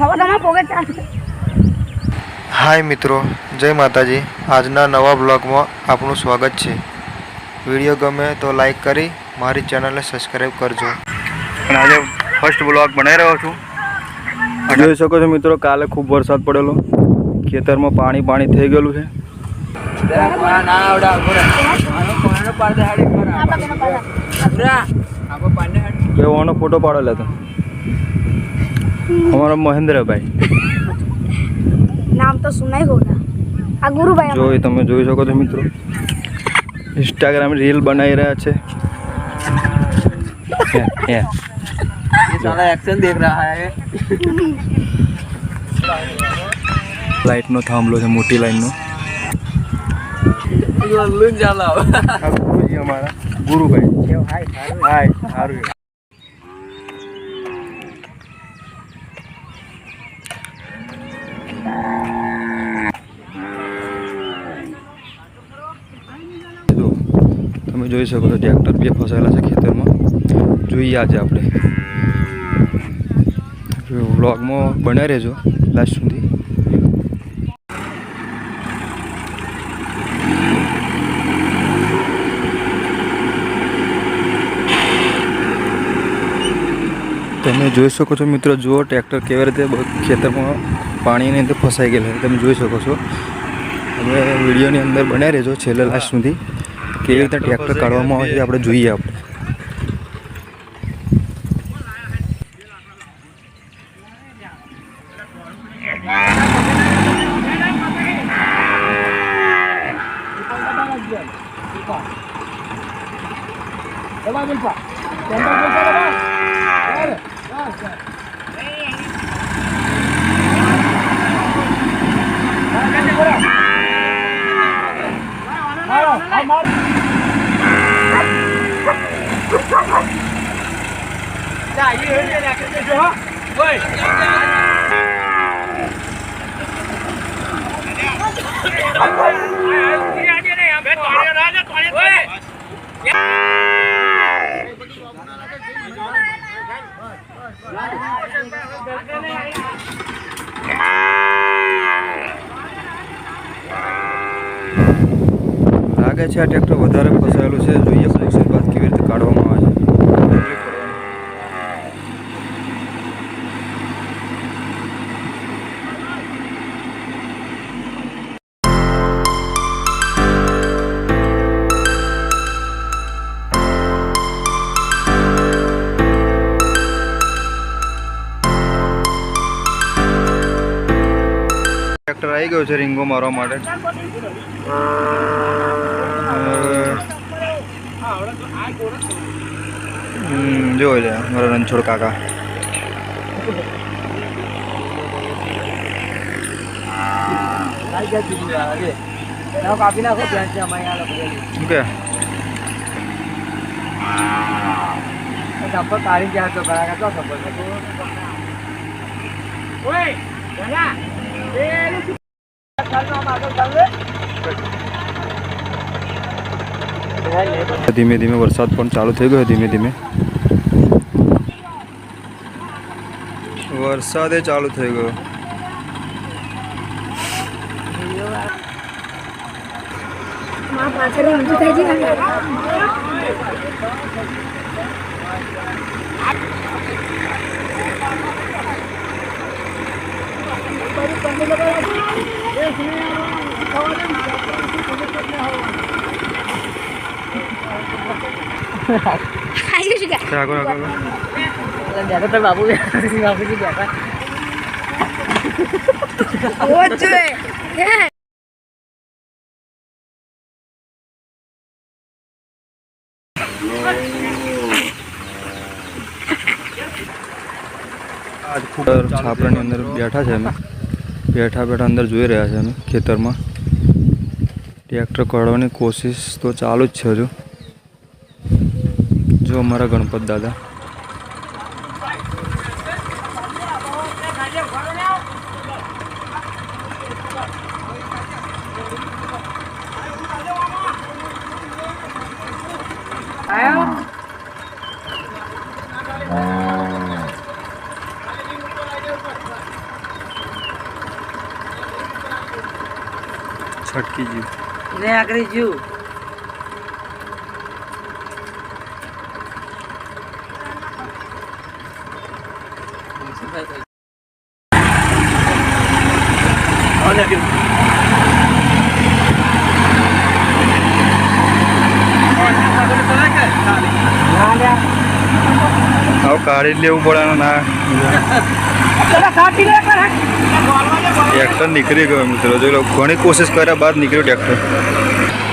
હવે હાય મિત્રો જય માતાજી. આજના નવા બ્લોગમાં આપનું સ્વાગત છે. વીડિયો ગમે તો લાઈક કરી મારી ચેનલને સબસ્ક્રાઈબ કરજો. અને આજે ફર્સ્ટ બ્લોગ બનાવી રહ્યો છું. જોઈ શકો છો મિત્રો કાલે ખૂબ વરસાદ પડેલો. ખેતરમાં પાણી પાણી થઈ ગયેલું છે. એવો ફોટો પાડેલો હતો અમારો મહેન્દ્રભાઈ નામ તો સુનાઈ હોગા આ ગુરુભાઈ જો એ તમે જોઈ શકો છો મિત્રો ઇન્સ્ટાગ્રામ રીલ બનાવી રહ્યા છે હે, હે. લાઈટનો થાંભલો છે મોટી લાઈનનો આ ગુરુજી અમારા ગુરુભાઈ હાય સારું જો તમે જોઈ શકો છો, ટ્રેક્ટર બે ફસાયેલા છે ખેતરમાં. જોઈએ આજે આપણે. વ્લોગમાં બન્યા રહેજો, લાસ્ટ સુધી. તમે જોઈ શકો છો મિત્રો, જુઓ ટ્રેક્ટર કેવી રીતે ખેતરમાં પાણીની અંદર ફસાઈ ગયેલા તમે જોઈ શકો છો. હવે વિડીયોની અંદર બન્યા રહેજો, છેલ્લે લાસ્ટ સુધી. કેવી રીતે ટ્રેક્ટર કાઢવામાં આવે છે આપણે જોઈએ આપણે. લાગે છે આ ટ્રેક્ટર વધારે ફસાયેલું છે. જોઈએ ટ્રેક્ટર આવી ગયો છે રીંગો મારવા માટે. હમ, લે મારા રણછોડ કાકા. કાપી નાખો ત્યાં છે અમારે આ લોકો શું કે ચપ્પલ કાઢી ગયા તો દાદા ધીમે ધીમે વરસાદ પણ ચાલુ થઈ ગયો ધીમે ધીમે વરસાદે ચાલુ થઈ ગયો માં પાછળ આગળ આગળ. બેઠો આજ ખૂબ છાપરાની અંદર બેઠા છે અમે. બેઠા બેઠા અંદર જોઈ રહ્યા છે અમે ખેતરમાં. ટ્રેક્ટર કાઢવાની કોશિશ તો ચાલુ જ છે હજુ. જો અમારા ગણપત દાદા. છટકી ગયું. એને આકરી જ્યું કાઢી લેવું પડે ને ના. ટ્રેક્ટર નીકળી ગયો મિત્રો જો લો, ઘણી કોશિશ કર્યા બાદ નીકળ્યું ટ્રેક્ટર.